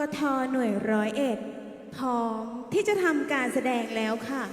กทหน่วยร้อยเอ็ดพร้อมที่จะทำการแสดงแล้วค่ะ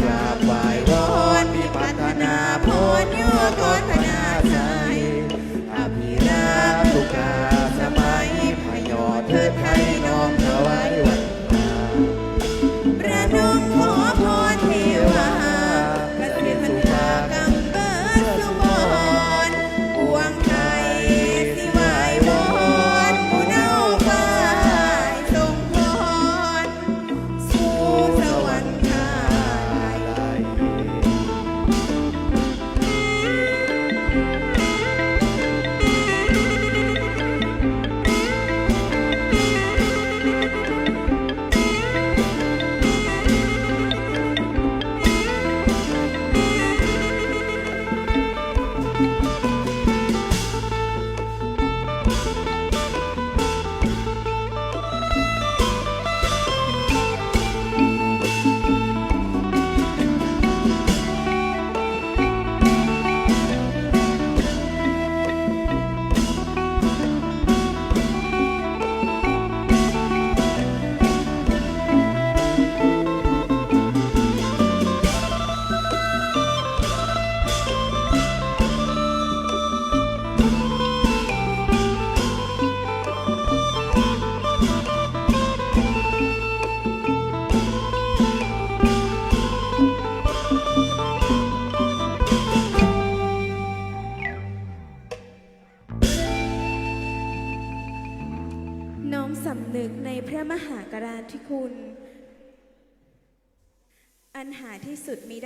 กราบไหว้วอนพิพัฒนาโพนยุคนพ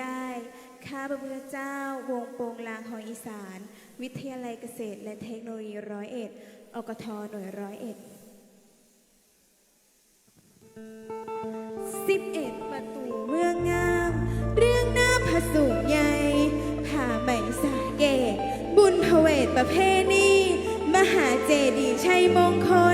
ได้ ข้าพระพุทธเจ้าวงโปงลางหอยอีสาน วิทยาลัยเกษตรและเทคโนโลยีร้อยเอ็ดอกทหน่วยร้อยเอ็ดสิบเอ็ดประตูเมืองงาม เรื่องหน้าพระสูงใหญ่ผ่าไหมสาเกตบุญพเวทประเพณีมหาเจดีย์ชัยมงคล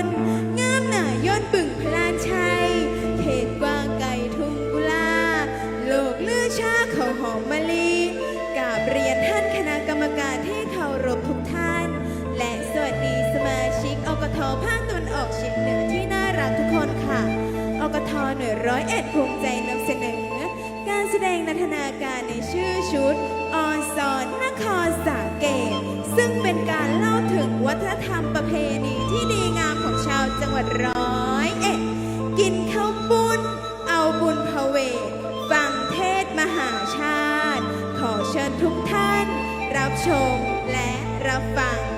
หน่วยร้อยเอ็ดภูมิใจนำเสนอ การแสดงนันทนาการในชื่อชุดออนซอนนครสาเกต ซึ่งเป็นการเล่าถึงวัฒนธรรมประเพณีที่ดีงามของชาวจังหวัดร้อยเอ็ด กินข้าวปุ้น เอาบุญพเวฟังเทศมหาชาติ ขอเชิญทุกท่าน รับชมและรับฟัง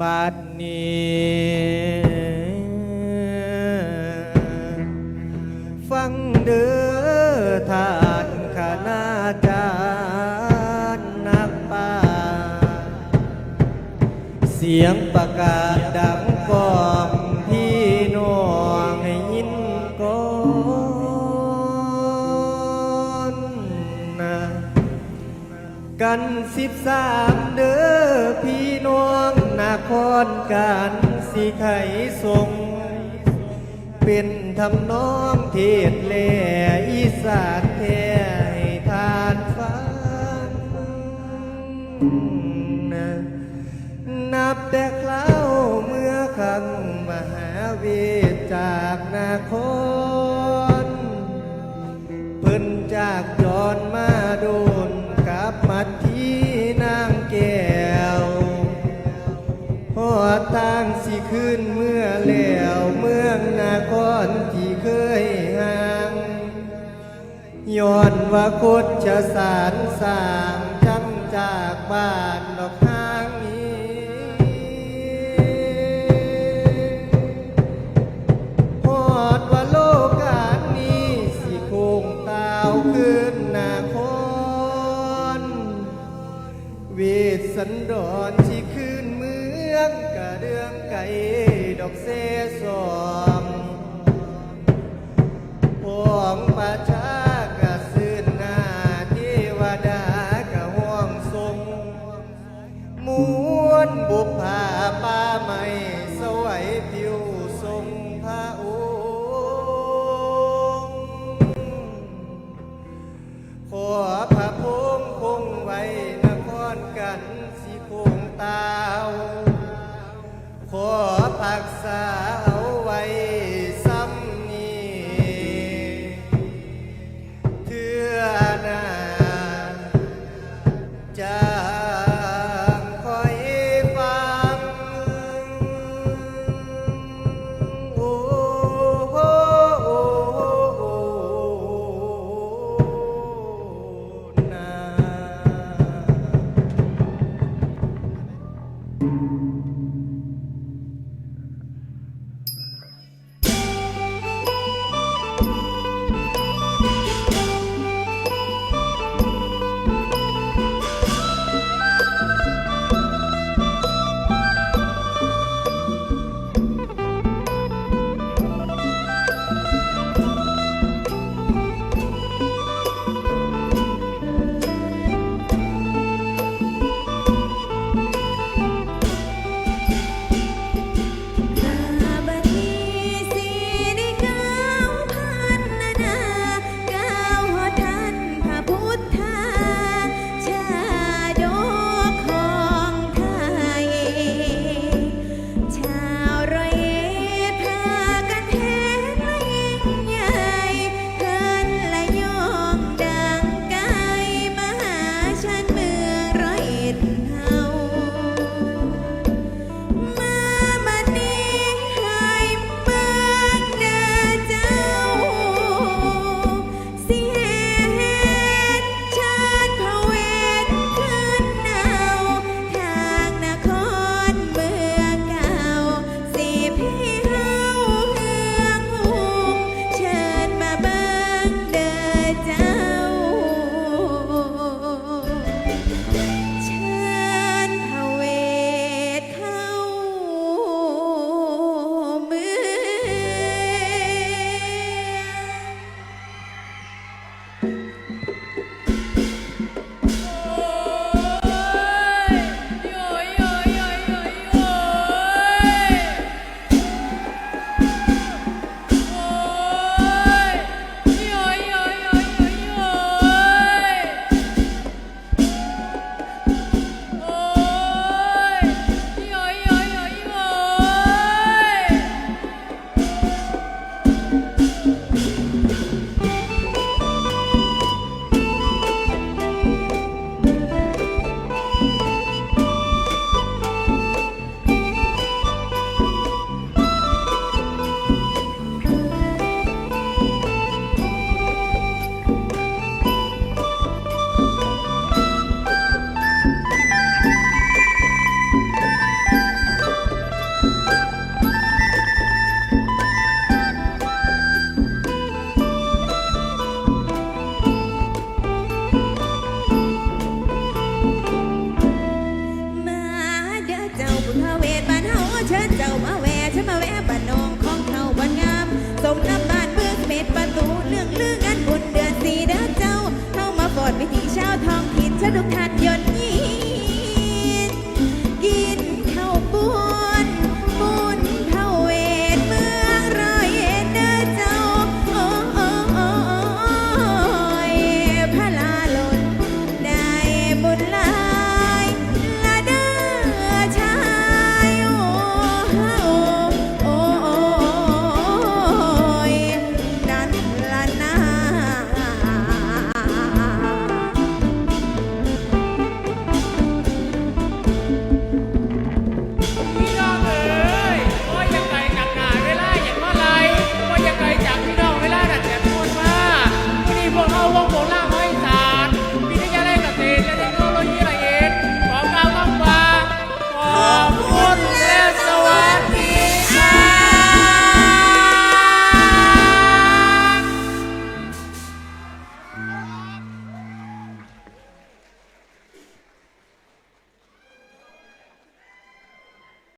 บัดนี้ฟังเด้อท่านคณาจารย์นักป่า เสียงประกาศ กันสิบสามเด้อพี่น้องนาครการสีไข่ทรงเป็นทำนองเทศแหล่อีสานแท้ให้ทานฟังนะนับแต่คราวเมื่อครั้งมหาเวทจากนาครเพิ่นจากจอนมาโดนกับมา อทางสิขึ้นเมื่อแล้วเมืองนาครที่เคยห่างย้อนว่าคดจะสารสร้างจันจากบ้านดอกทางนี้ พอดว่าโลกาสนี้สิคงตาวขึ้นนาคอนเวสันดอ ดองไก่ดอกเสสอมพวงประชา the kind